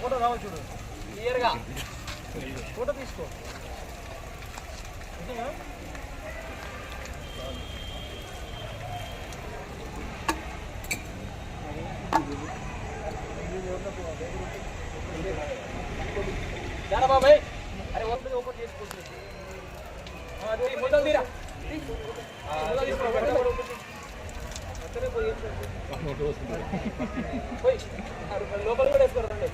Photo రావాలి చూడు క్లియర్గా ఫోటో తీసుకో బాబాయ్ అరే ఓపెన్ ఓపెన్ చేసుకుంటుంది అది తీరా. మొదలు తీసుకో వెంటనే కూడా వేసుకోరండి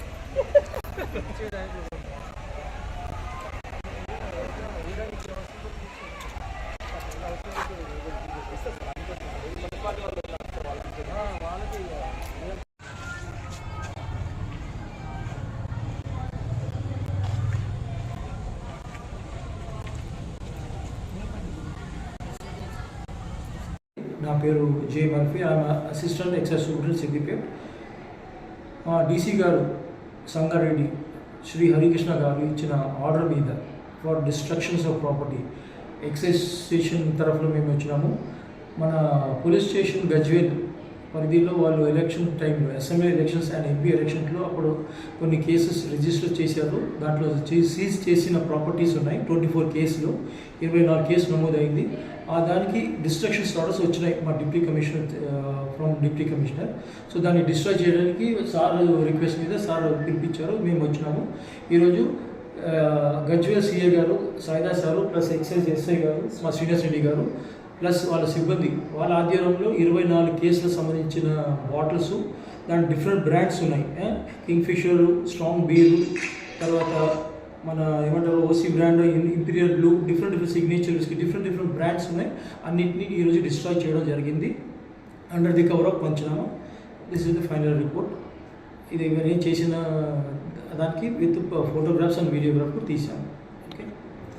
నా పేరు జే మర్ఫీ ఆమె అసిస్టెంట్ ఎక్సైజ్ సూపరింటెండెంట్ సిద్దిపేట్ మా డీసీ గారు సంగారెడ్డి శ్రీ హరికృష్ణ గారు ఇచ్చిన ఆర్డర్ మీద for destructions of property excise station తరఫున మేము వచ్చినాము. మన పోలీస్ స్టేషన్ గజ్వేల్ పరిధిలో వాళ్ళు ఎలక్షన్ టైంలో అసెంబ్లీ ఎలక్షన్స్ అండ్ ఎంపీ ఎలక్షన్స్లో అప్పుడు కొన్ని కేసెస్ రిజిస్టర్ చేశారు. దాంట్లో సీజ్ చేసిన ప్రాపర్టీస్ ఉన్నాయి. ట్వంటీ ఫోర్ కేసులు ఇరవై నాలుగు కేసు నమోదైంది. ఆ దానికి డిస్ట్రక్షన్స్ ఆర్డర్స్ వచ్చినాయి మా deputy commissioner from deputy commissioner. So దాన్ని డిస్ట్రాయ్ చేయడానికి సార్ రిక్వెస్ట్ మీద సార్ పిలిపించారు. మేము వచ్చినాము. ఈరోజు గజ్వేల్ సిఏ గారు Saida sir plus excise SI గారు మా శ్రీనివాస్ రెడ్డి గారు ప్లస్ వాళ్ళ సిబ్బంది వాళ్ళ ఆధ్వర్యంలో ఇరవై నాలుగు కేసులకు సంబంధించిన బాటిల్స్ దాని డిఫరెంట్ బ్రాండ్స్ ఉన్నాయి. కింగ్ ఫిషర్ స్ట్రాంగ్ బీర్ తర్వాత మన ఏమంటారు OC brand Imperial Blue different different సిగ్నేచర్స్కి different different brands ఉన్నాయి. అన్నింటినీ ఈరోజు డిస్ట్రాయ్ చేయడం జరిగింది. Under the cover of panchanama this is the final report ఇది నేను చేసిన దానికి విత్ ఫోటోగ్రాఫ్స్ అండ్ వీడియోగ్రాఫ్ కూడా తీసాము